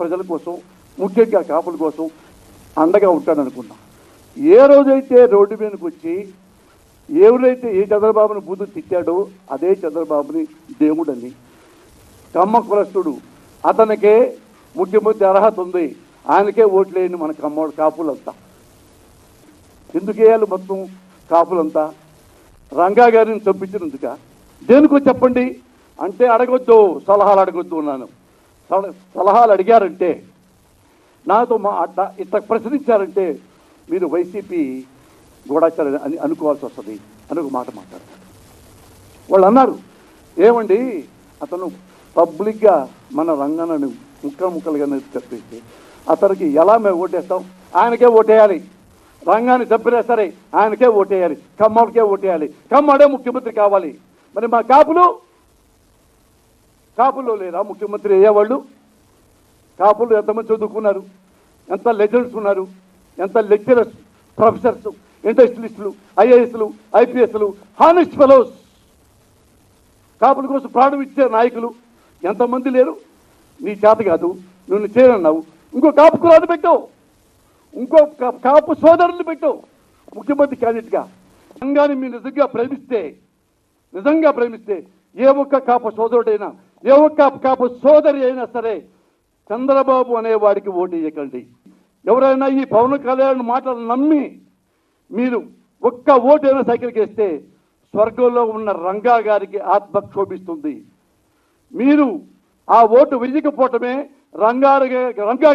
ప్రజల కోసం ముఖ్యంగా కాపుల కోసం అండగా ఉంటాడనుకున్నా ఏ రోజైతే రోడ్డు మీదకి వచ్చి ఎవరైతే ఏ చంద్రబాబుని బూతు తిట్టాడో అదే చంద్రబాబుని దేవుడని. కమ్మ కులస్తుడు. అతనికే ముఖ్యమంత్రి అర్హత ఉంది. ఆయనకే ఓట్లేయండి మన కమ్మ కాపులంతా. ఎందుకు వేయాలి మొత్తం కాపులంతా? రంగా గారిని చంపించినందుక. దేనికో చెప్పండి? అంటే అడగొద్దు సలహాలు అడగొద్దు ఉన్నాను సలహాలు అడిగారంటే నాతో మా అట్ట ఇట్లా ప్రశ్నించారంటే మీరు వైసీపీ గూఢాచారం అని అనుకోవాల్సి వస్తుంది అని ఒక మాట మాట్లాడతారు వాళ్ళు అన్నారు ఏమండి అతను పబ్లిక్గా మన రంగనని ముక్కలు ముక్కలుగా చెప్పేసి అతనికి ఎలా మేము ఓటేస్తాం? ఆయనకే ఓటేయాలి. రంగాన్ని చంపినా సరే ఆయనకే ఓటేయాలి. కమ్మడికే ఓటేయాలి. కమ్మడే ముఖ్యమంత్రి కావాలి. మరి మా కాపులు కాపులో లేరా ముఖ్యమంత్రి అయ్యేవాళ్ళు? కాపులు ఎంతమంది చదువుకున్నారు? ఎంత లెజెండ్స్ ఉన్నారు? ఎంత లెక్చరర్స్ ప్రొఫెసర్స్ ఇండస్ట్రియలిస్టులు ఐఏఎస్లు ఐపీఎస్లు హానెస్ట్ ఫెలోస్? కాపుల కోసం ప్రాణం ఇచ్చే నాయకులు ఎంతమంది లేరు? నీ చేత కాదు నువ్వు చేయనన్నావు ఇంకో కాపు కులాన్ని పెట్టావు. ఇంకో కాపు సోదరుని పెట్టావు. ముఖ్యమంత్రి క్యాండిడేట్గా. సంఘాన్ని మీరు నిజంగా ప్రేమిస్తే నిజంగా ప్రేమిస్తే ఏ ఒక్క కాపు సోదరుడైనా ఏ ఒక్క కాపు సోదరి అయినా సరే చంద్రబాబు అనేవాడికి ఓటు వేయకండి. ఎవరైనా ఈ పవన్ కళ్యాణ్ మాటలు నమ్మి మీరు ఒక్క ఓటైనా సైకిల్కి వేస్తే స్వర్గంలో ఉన్న రంగా గారికి ఆత్మ క్షోభిస్తుంది. మీరు ఆ ఓటు విజయకపోవటమే రంగా రంగా